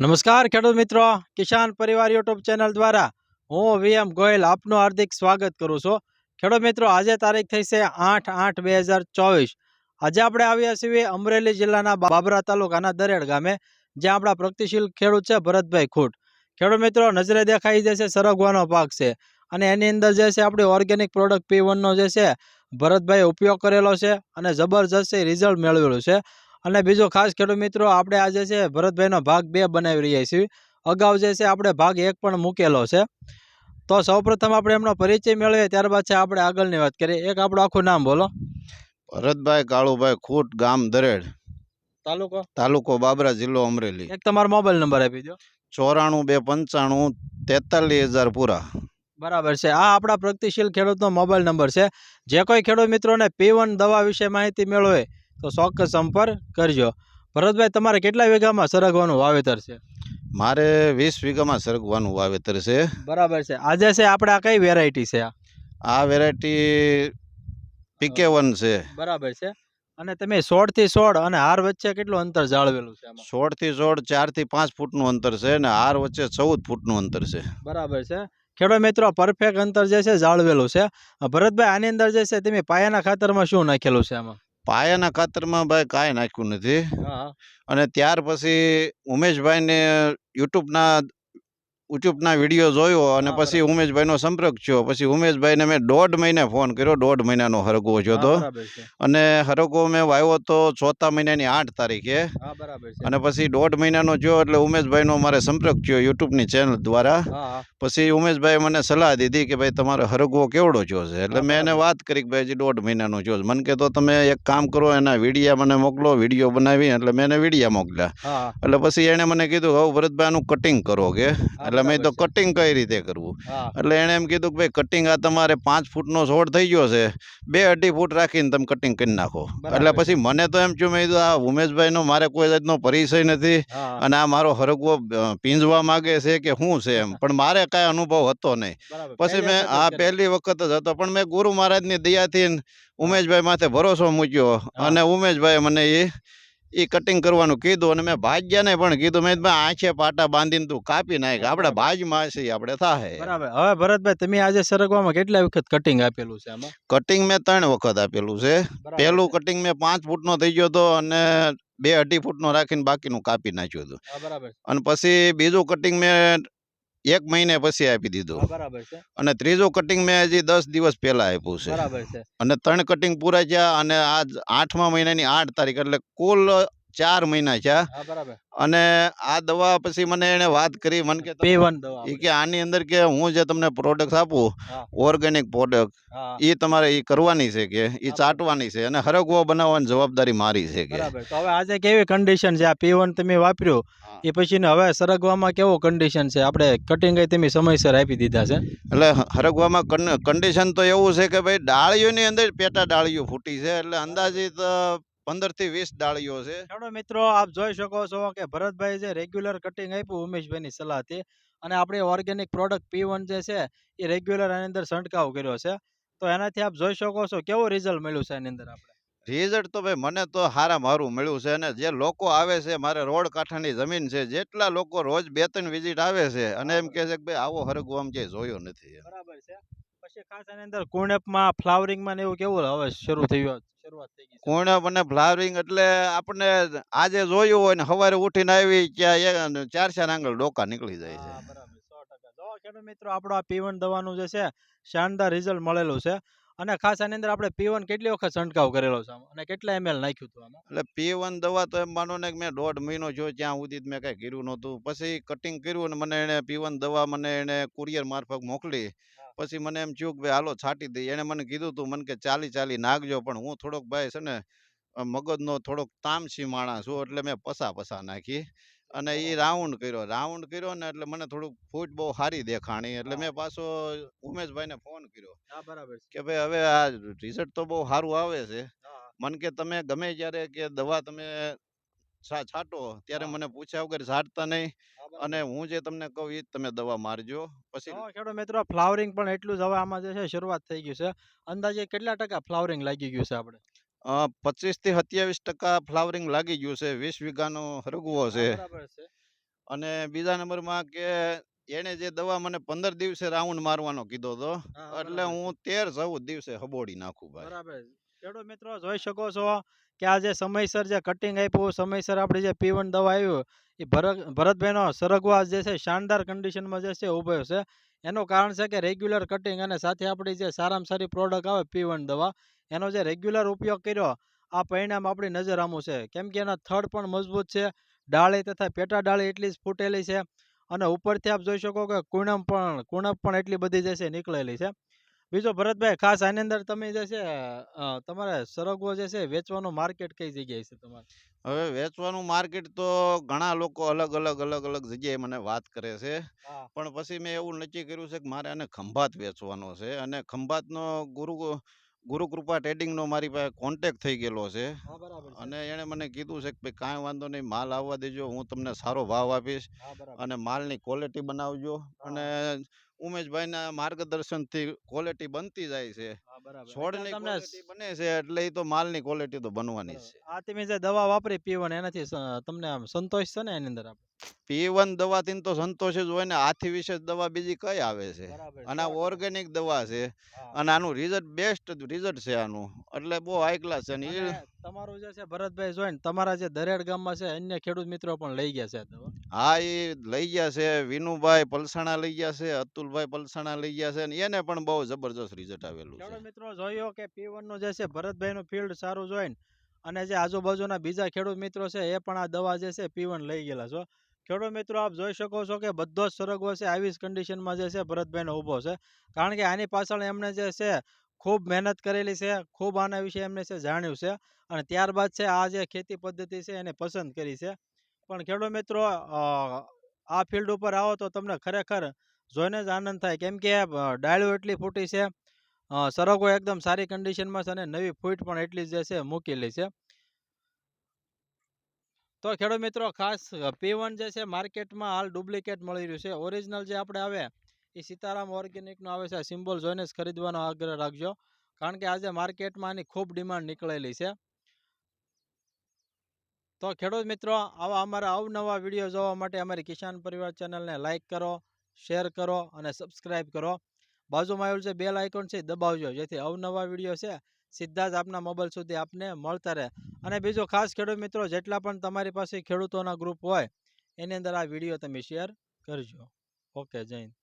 નમસ્કાર ખેડૂત મિત્રો, કિસાન પરિવાર યુટ્યુબ ચેનલ દ્વારા હું વીએમ ગોયલ આપનું હાર્દિક સ્વાગત કરું છું. ખેડૂત મિત્રો, આજે તારીખ થઈ છે આઠ આઠ બે હજાર ચોવીસ. આજે આપણે આવ્યા છીએ અમરેલી જિલ્લાના બાબરા તાલુકાના દરેડ ગામે, જ્યાં આપણા પ્રગતિશીલ ખેડૂત છે ભરતભાઈ ખૂટ. ખેડૂત મિત્રો, નજરે દેખાઈ જશે સરગવાનો પાક છે અને એની અંદર જે છે આપણી ઓર્ગેનિક પ્રોડક્ટ પી વનનો જે છે ભરતભાઈ ઉપયોગ કરેલો છે અને જબરજસ્ત રિઝલ્ટ મેળવેલું છે. અને બીજો ખાસ ખેડૂત મિત્રો આપણે આજે છે ભરતભાઈનો ભાગ બે બનાવી રહ્યા છીએ. અગાઉ જે છે આપણે ભાગ એક પણ મૂકેલો છે. તો સૌપ્રથમ આપણે એમનો પરિચય મેળવીએ ત્યારબાદ છે આપણે આગળની વાત કરીએ. એક આપણું આખું નામ બોલો. ભરતભાઈ કાળુભાઈ ખૂટ ગામ દરેડ. તાલુકો? તાલુકો બાબરા જિલ્લો અમરેલી. એક તમારો મોબાઈલ નંબર આપી દો. ચોરાણું બે પંચાણું તેતાલીસ હજાર પૂરા. બરાબર છે. આ આપણા પ્રગતિશીલ ખેડૂતનો મોબાઈલ નંબર છે. જે કોઈ ખેડૂત મિત્રોને પી દવા વિશે માહિતી મેળવે તો ચોક્કસ સંપર્ક કરજો. ભરતભાઈ તમારે કેટલા વીઘામાં સરગવાનું વાવેતર છે? મારે વીસ વીઘામાં સરગવાનું વાવેતર છે. બરાબર છે. આજે છે આપણે આ કઈ વેરાયટી છે આ? આ વેરાયટી પીકે વન છે. બરાબર છે. અને તમે સોળથી સોળ અને હાર વચ્ચે કેટલું અંતર જાળવેલું છે સોળથી સોળ ચારથી પાંચ ફૂટનું અંતર છે અને હાર વચ્ચે ચૌદ ફૂટનું અંતર છે. બરાબર છે. ખેડૂત મિત્રો પરફેક્ટ અંતર જે છે જાળવેલું છે. ભરતભાઈ આની અંદર જે છે તમે પાયાના ખાતરમાં શું નાખેલું છે આમાં? પાયાના ખાતરમાં ભાઈ કાંઈ નાખ્યું નથી. અને ત્યાર પછી ઉમેશભાઈને યુટ્યુબના યુટ્યુબના વીડિયો જોયો અને પછી ઉમેશભાઈનો સંપર્ક થયો. પછી ઉમેશભાઈને મેં દોઢ મહિને ફોન કર્યો. દોઢ મહિનાનો હરકો થયો હતો અને હરકો મેં વાવ્યો તો ચોથા મહિનાની આઠ તારીખે. અને પછી દોઢ મહિનાનો થયો એટલે ઉમેશભાઈનો મારે સંપર્ક થયો યુટ્યુબની ચેનલ દ્વારા. પછી ઉમેશભાઈ મને સલાહ દીધી કે ભાઈ તમારો હરકો કેવડો થયો છે? એટલે મેં એને વાત કરી કે ભાઈ હજી દોઢ મહિનાનો થયો છે. મને કે તો તમે એક કામ કરો એના વિડીયા મને મોકલો વીડિયો બનાવી એટલે મેં એને વિડીયા મોકલ્યા. એટલે પછી એણે મને કીધું હવે ભરતભાઈ આનું કટિંગ કરો કે એટલે મેં તો કટિંગ કઈ રીતે કરવું? એટલે એણે એમ કીધું કે ભાઈ કટિંગ આ તમારે પાંચ ફૂટનો છોડ થઈ ગયો છે. બે અઢી ફૂટ રાખીને તમે કટિંગ કરી નાખો. એટલે પછી મને તો એમ થયું મેં કીધું આ ઉમેશભાઈનો મારે કોઈ જાતનો પરિચય નથી અને આ મારો હરગવો પીંજવા માગે છે કે શું છે એમ. પણ મારે કાંઈ અનુભવ હતો નહીં. પછી મેં આ પહેલી વખત જ હતો પણ મેં ગુરુ મહારાજની દયાથી ઉમેશભાઈ માથે ભરોસો મૂક્યો અને ઉમેશભાઈ મને એ એ કટિંગ કરવાનું કીધું અને મેં ભાજ્યાને પણ કીધું મેં આંખે પાટા બાંધીને તું કાપી નાખ આપણે ભાજમાં છે આપણે થાય બરાબર. હવે ભરતભાઈ તમે આજે સરગવામાં કેટલા વખત કટિંગ આપેલું છે આમાં? કટિંગ મેં ત્રણ વખત આપેલું છે. પહેલું કટિંગ મેં પાંચ ફૂટનો થઈ ગયો હતો અને બે અઢી ફૂટનો રાખીને બાકીનું કાપી નાખ્યું હતું. બરાબર. અને પછી બીજું કટિંગ મેં એક મહિને પછી આપી દીધું. બરાબર છે. અને ત્રીજું કટિંગ મેં હજી દસ દિવસ પહેલા આપ્યું છે. બરાબર છે. અને ત્રણ કટિંગ પૂરા થયા અને આજ આઠમા મહિનાની આઠ તારીખ એટલે કુલ ચાર મહિના છે અને આ દવા પછી મને એને વાત કરી મને કે એ કે આની અંદર કે હું જે તમને પ્રોડક્ટ આપું ઓર્ગેનિક પ્રોડક્ટ એ તમારે એ કરવાની છે કે એ ચાટવાની છે અને હરગવો બનાવવાની જવાબદારી મારી છે કે. તો હવે આજે કેવી કન્ડિશન છે? આ પી વન તમે વાપર્યું એ પછી હવે સરગવામાં કેવો કન્ડિશન છે? આપણે કટિંગ તમે સમયસર આપી દીધા છે. એટલે હરગવામાં કન્ડિશન તો એવું છે કે ભાઈ ડાળીઓની અંદર પેટા ડાળીઓ ફૂટી છે એટલે અંદાજિત પંદરથી વીસ ડાળીઓ છે. ખેડૂત મિત્રો આપ જોઈ શકો છો કે ભરતભાઈ જે રેગ્યુલર કટિંગ આપ્યું ઉમેશભાઈની સલાહથી અને આપણી ઓર્ગેનિક પ્રોડક્ટ પી વન જે છે એ રેગ્યુલર એની અંદર છંટકાવ કર્યો છે. તો એનાથી આપ જોઈ શકો છો કેવું રિઝલ્ટ મળ્યું છે એની અંદર આપણે? રિઝલ્ટ તો ભાઈ મને તો હારા મારું મળ્યું છે અને જે લોકો આવે છે મારે રોડ કાંઠાની જમીન છે જેટલા લોકો રોજ બે ત્રણ વિઝિટ આવે છે અને એમ કહે છે કે ભાઈ આવો હરગવો આમ જે જોયો નથી બરાબર છે. પછી ખાસ એની અંદર કુણેપમાં ફ્લાવરિંગમાં ને એવું કેવું હવે શરૂ થયું કુણપ અને ફ્લાવરિંગ એટલે આપણને આજે જોયું હોય ને સવારે ઉઠીને આવી ત્યાં ચાર ચાર આંગળ ડોકા નીકળી જાય છે. મિત્રો આપણો આ પીવન દવાનું જે છે શાનદાર રિઝલ્ટ મળેલું છે. અને ખાસ આની અંદર આપણે પીવન કેટલી વખત છંટકાવ કરેલો છે અને કેટલા એમએલ નાખ્યું હતું એટલે પીવન દવા તો એમ માનો ને કે મેં દોઢ મહિનો જો ત્યાં સુધી મેં કાંઈ કર્યું નહોતું. પછી કટિંગ કર્યું અને મને એને પીવન દવા મને એને કુરિયર મારફત મોકલી. પછી મને એમ થયું કે ભાઈ હાલો છાંટી દઈએ. એણે મને કીધું તું મને કે ચાલી ચાલી નાખજો પણ હું થોડોક ભાઈ છે ને મગજનો થોડોક તામસી માણસ છું એટલે મેં પસા પસા નાખી. અને એ રાઉન્ડ કર્યો રાઉન્ડ કર્યો ને એટલે મને થોડુંક ફૂટ બહુ સારી દેખાણી એટલે મેં પાછો ઉમેશભાઈને ફોન કર્યો બરાબર કે ભાઈ હવે આ રિઝલ્ટ તો બહુ સારું આવે છે. મન કે તમે ગમે ત્યારે કે દવા તમે છાંટો. ત્યારે મને પૂછ્યા વગર છાંટતા નહીં? અને હું જે તમને કહું એ તમે દવા મારજો. પછી ખેડૂત મિત્રો ફ્લાવરિંગ પણ એટલું જ હવે આમાં જે છે શરૂઆત થઈ ગયું છે. અંદાજે કેટલા ટકા ફ્લાવરિંગ લાગી ગયું છે આપણે? પચીસથી સત્યાવીસ ટકા ફ્લાવરિંગ લાગી ગયું છે. વીસ વીઘાનો હરગવો છે. છે. અને બીજા નંબરમાં કે એને જે દવા મને પંદર દિવસે રાઉન્ડ મારવાનો કીધો હતો એટલે હું તેર ચૌદ દિવસે હબોડી નાખું ભાઈ. બરાબર. ખેડૂત મિત્રો, જોઈ શકો છો કે આ જે સમયસર જે કટિંગ આપ્યું, સમયસર આપણી જે પીવન દવા આવ્યું એ ભરત, ભરતભાઈનો સરગવા જે છે, શાનદાર કન્ડિશનમાં જે છે ઊભો છે. એનું કારણ છે કે રેગ્યુલર કટિંગ અને સાથે આપણી જે સારામાં સારી પ્રોડક્ટ આવે પીવન દવા, એનો જે રેગ્યુલર ઉપયોગ કર્યો, આ પરિણામ આપણી નજર આમું છે. કેમ કે એના થડ પણ મજબૂત છે, ડાળી તથા પેટા ડાળી એટલી જ ફૂટેલી છે અને ઉપરથી આપ જોઈ શકો કે કુણમ પણ કુણપ પણ એટલી બધી જે છે નીકળેલી છે. બીજો ભરતભાઈ ખાસ આની અંદર તમે જે છે તમારે સરગવો જે છે વેચવાનું માર્કેટ કઈ જગ્યાએ છે તમારે? હવે વેચવાનું માર્કેટ તો ઘણા લોકો અલગ અલગ અલગ અલગ જગ્યાએ મને વાત કરે છે. પણ પછી મેં એવું નક્કી કર્યું છે કે મારે આને ખંભાત વેચવાનો છે અને ખંભાતનો ગુરુ ગુરુકૃપા ટ્રેડિંગનો મારી પાસે કોન્ટેક્ટ થઈ ગયેલો છે. બરાબર અને એણે મને કીધું છે કે ભાઈ કાંઈ વાંધો નહીં માલ આવવા દેજો હું તમને સારો ભાવ આપીશ અને માલની ક્વોલિટી બનાવજો. અને ઉમેશભાઈના માર્ગદર્શનથી ક્વોલિટી બનતી જાય છે. ની છોડની ક્વોલિટી બને છે એટલે એ તો માલની ક્વોલિટી તો બનવાની છે. આ તમે જે દવા વાપરી પીવન એનાથી તમને આમ સંતોષ છે ને એની અંદર પીવન પીવન દવાથી તો સંતોષ જ હોય ને આથી વિશેષ દવા બીજી કઈ આવે છે? અને ઓર્ગેનિક દવા છે અને આનું રિઝલ્ટ બેસ્ટ રિઝલ્ટ છે આનું. એટલે બહુ હાઈ ક્લાસ છે તમારું જે છે ભરતભાઈ જોઈને તમારા જે દરેડ ગામમાં છે અન્ય ખેડૂત મિત્રો પણ લઈ ગયા છે હા એ લઈ ગયા છે. વિનુભાઈ પલસાણા લઈ ગયા છે અતુલભાઈ પલસાણા લઈ ગયા છે અને એને પણ બહુ જબરજસ્ત રિઝલ્ટ આવેલું છે. મિત્રો જોયો કે પીવનનું જે છે ભરતભાઈનું ફિલ્ડ સારું જોઈને અને જે આજુબાજુના બીજા ખેડૂત મિત્રો છે એ પણ આ દવા જે છે પીવન લઈ ગયેલા છો. ખેડૂત મિત્રો આપ જોઈ શકો છો કે બધો જ સરગવો છે આવી જ કન્ડિશનમાં જે છે ભરતભાઈનો ઊભો છે. કારણ કે આની પાછળ એમણે જે છે ખૂબ મહેનત કરેલી છે, ખૂબ આના વિશે એમને છે જાણ્યું છે અને ત્યારબાદ છે આ જે ખેતી પદ્ધતિ છે એને પસંદ કરી છે. પણ ખેડૂત મિત્રો આ ફિલ્ડ ઉપર આવો તો તમને ખરેખર જોઈને જ આનંદ થાય. કેમ કે ડાળીઓ એટલી ફૂટી છે સરગો એકદમ સારી કન્ડિશનમાં છે અને નવી ફૂટ પણ એટલી જ છે મૂકેલી છે. તો ખેડૂત મિત્રો, ખાસ પી જે છે, માર્કેટમાં હાલ ડુપ્લિકેટ મળી રહ્યું છે. ઓરિજિનલ જે આપણે આવે એ સીતારામ ઓર્ગેનિકનો આવે છે. સિમ્બોલ જોઈને જ ખરીદવાનો આગ્રહ રાખજો. કારણ કે આજે માર્કેટમાં આની ખૂબ ડિમાન્ડ નીકળેલી છે. તો ખેડૂત મિત્રો, આવા અમારા અવનવા વીડિયો જોવા માટે અમારી કિસાન પરિવાર ચેનલને લાઈક કરો શેર કરો અને સબસ્ક્રાઇબ કરો. બાજુમાં આવેલું છે બેલ આઇકોન છે દબાવજો. જેથી અવનવા વીડિયો છે, સીધા જ આપના મોબાઈલ સુધી આપને મળતા રહે. અને બીજો, ખાસ ખેડૂત મિત્રો, જેટલા પણ તમારી પાસે ખેડૂતોના ગ્રુપ હોય, એની અંદર આ વીડિયો તમે શેર કરજો. ઓકે જય